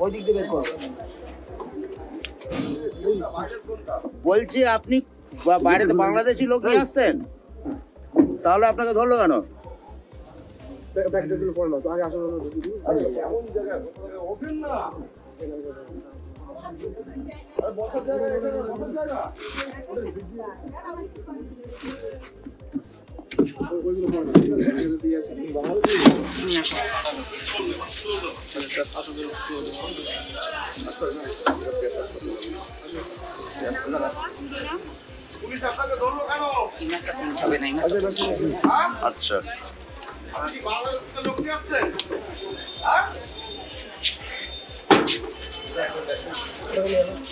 ওই দিক দিয়ে বের করো। বলছি আপনি বাইরেতে বাংলাদেশি লোক নিয়ে আসতেন তাহলে আপনাকে ধরলো কেন? পুলিশ আপনাকে ধরলো কেন আচ্ছা?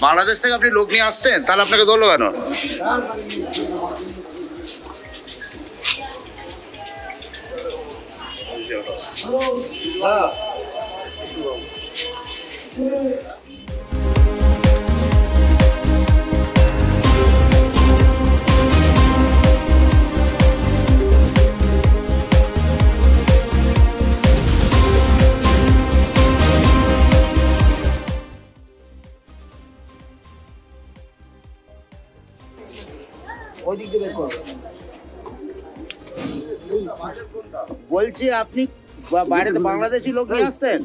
বাংলাদেশ থেকে আপনি লোক নিয়ে আসতেন তাহলে আপনাকে ধরলো কেন ওই দিক দিয়ে বের করো বলছি আপনি বা- বাইরেতে বাংলাদেশি লোক নিয়ে আসতেন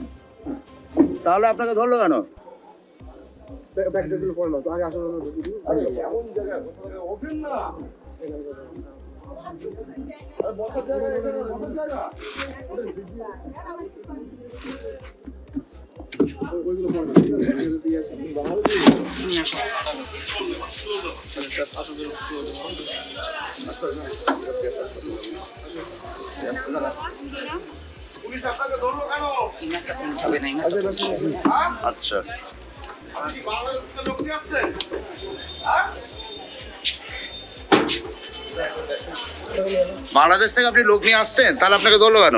তাহলে আপনাকে ধরলো কেন এমন জায়গায় কোথাও জায়গায় পুলিশ আপনাকে ধরলো কেন হ্যাঁ? আচ্ছা বাংলাদেশ থেকে হ্যাঁ? বাংলাদেশ থেকে আপনি লোক নিয়ে আসতেন তাহলে আপনাকে ধরলো কেন